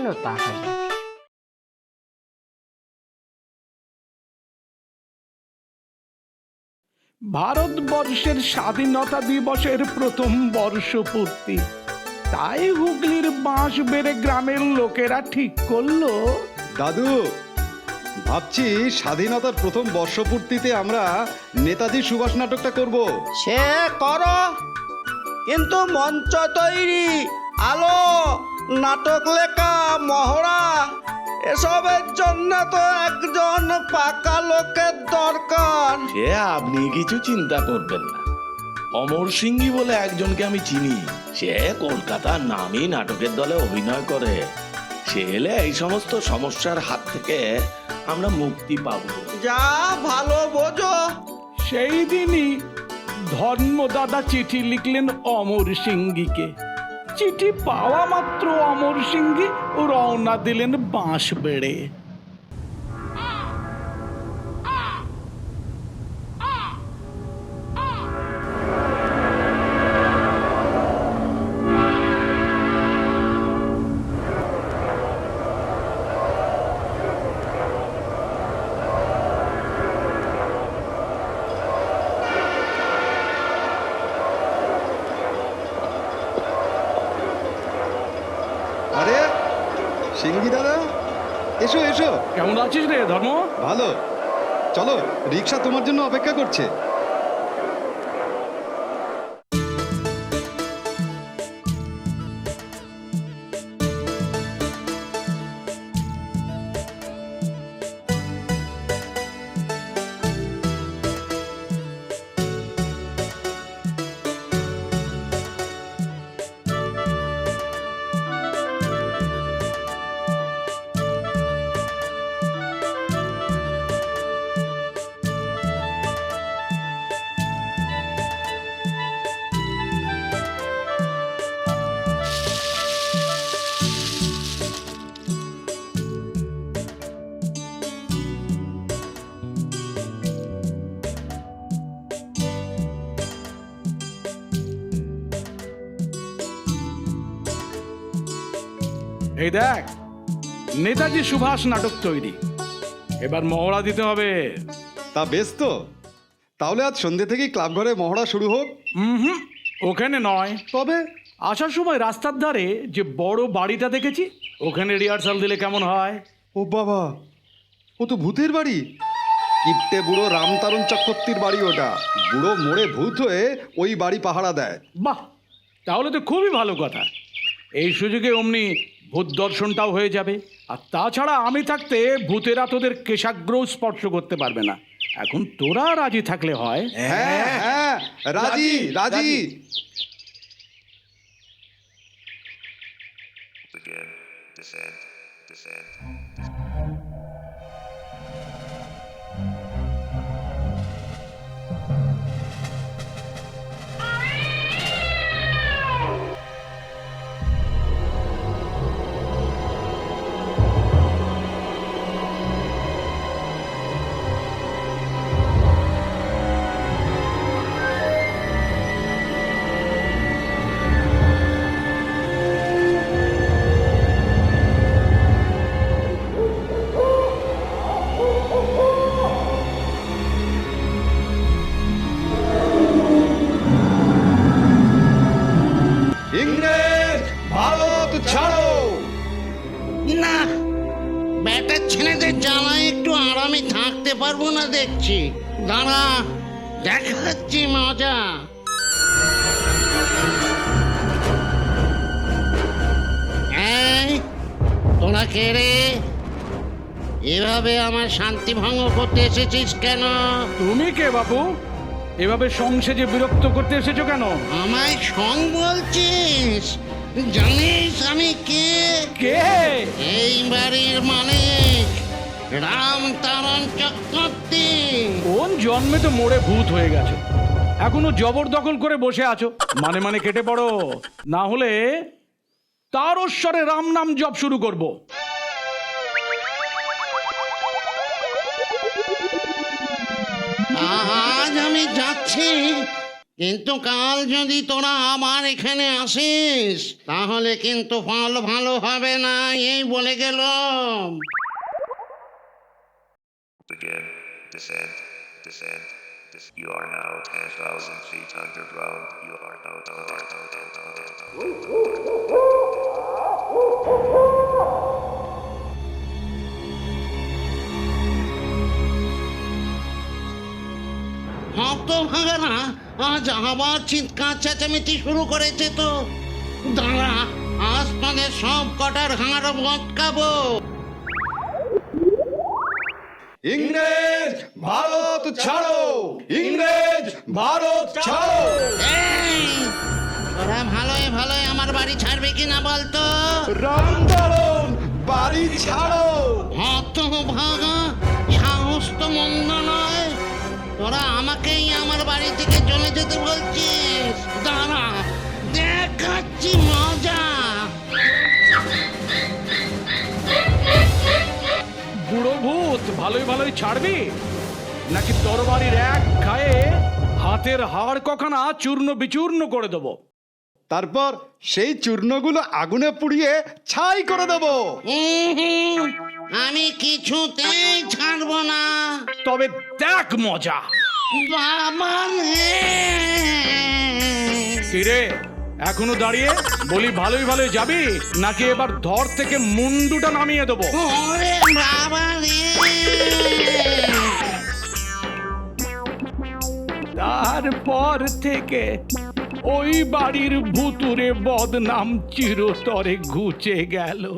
চলো তাহলে ভারতবর্ষের স্বাধীনতা দিবসের প্রথম বর্ষপূর্তি। তাই হুগলির বাঁশ বেড়ে গ্রামের লোকেরা ঠিক করল। দাদু ভাবছি স্বাধীনতার প্রথম বর্ষপূর্তিতে আমরা নেতাজি সুভাষ নাটকটা করব। সে করো কিন্তু মঞ্চ তৈরি আলো নাটক লেখা মহড়া এসবের জন্য তো একজন পাকা লোকের দরকার। সে আপনি কিছু চিন্তা করবেন না। অমর সিংহি বলে একজনকে আমি চিনি। সে কলকাতার নামী নাটকের দলে অভিনয় করে। সে এলে এই সমস্ত সমস্যার হাত থেকে আমরা মুক্তি পাব। যা ভালো বোঝো। সেই দিনই ধর্মদাদা চিঠি লিখলেন অমর সিংহীকে। চিঠি পাওয়া মাত্র অমর সিংহী। রওনা দিলেন বাঁশ সিঙ্গি দাদা? এসো এসো। কেমন আছিস রে ধর্ম? ভালো। চলো রিক্সা তোমার জন্য অপেক্ষা করছে। এই দেখ নেতাজি সুভাষ নাটক তৈরি। এবার মহড়া দিতে হবে। তা বেশ তো। তাহলে আজ সন্ধ্যে থেকেই ক্লাব ঘরে মহড়া শুরু হোক। হুম ওখানে নয়। তবে? আসার সময় রাস্তার ধারে যে বড় বাড়িটা দেখেছি ওখানে রিহার্সাল দিলে কেমন হয়? ও বাবা ও তো ভূতের বাড়ি। কিপ্টে বুড়ো রামতারণ চক্রবর্তীর বাড়ি ওটা। বুড়ো মোড়ে ভূত হয়ে ওই বাড়ি পাহারা দেয়। বাহ তাহলে তো খুবই ভালো কথা। এই সুযোগে অমনি ভূত দর্শনটাও হয়ে যাবে। আর তাছাড়া আমি থাকতে ভূতেরা তোদের কেশাগ্রহ স্পর্শ করতে পারবে না। এখন তোরা রাজি থাকলে হয়। হ্যাঁ হ্যাঁ রাজি রাজি ইংরেজ থাকতে পারব না দেখছি। দাঁড়া দেখাচ্ছি মজা তোরা কে রে? এভাবে আমার শান্তি ভঙ্গ করতে এসেছিস কেন? তুমি কে বাবু এভাবে সংসেজে বিরক্ত করতে এসেছ কেন? আমায় সং বলছিস? জানিস আমি কে? কে? এই বাড়ির মালিক রাম তারণ চক্রবর্তী। কোন জন্মে তো মোড়ে ভূত হয়ে গেছে? এখনও জবরদখল করে বসে আছো। মানে মানে কেটে পড়ো। না হলে তারস্বরে রাম নাম জপ শুরু করব। আজ আমি যাচ্ছি কিন্তু কাল যদি তোরা আমার এখানে আসিস তাহলে কিন্তু ফল ভালো হবে না এই বলে গেলাম। Begin. Descent. Descent. Des- you are now 10,000 feet underground. You are now হত ভাঙানা আজ আবার চিৎকার চেঁচামেচি শুরু করেছে তো দাঁড়া আজ সব কটার হাঁড় বটকাবো ইংরেজ ভারত ছাড়ো। ইংরেজ ভারত ছাড়ো। এই তোরা ভালোই ভালোই আমার বাড়ি ছাড়বে কিনা বলতো? রামচরণ বাড়ি ছাড়ো। হত ভাগা সাহস তো মন্দ নয়। তোরা আমাকেই আমার বাড়ি থেকে চলে যেতে বলছিস। ভালোই ভালোই ছাড়বি? নাকি তরবারির এক খায়ে হাতের হাড় কখানা চূর্ণ বিচূর্ণ করে দেবো? তারপর সেই চূর্ণগুলো আগুনে পুড়িয়ে ছাই করে দেবো। আমি কিছুতেই ছাড়বো না। তবে দেখ মজা। বাবা রে। কিরে এখনও দাঁড়িয়ে বলি ভালোই ভালোই যাবি? নাকি এবার ধর থেকে মুন্ডুটা নামিয়ে দেবো? ওরে বাবা রে। তারপর থেকে ওই বাড়ির ভুতুরে বদনাম চিরতরে ঘুচে গেল।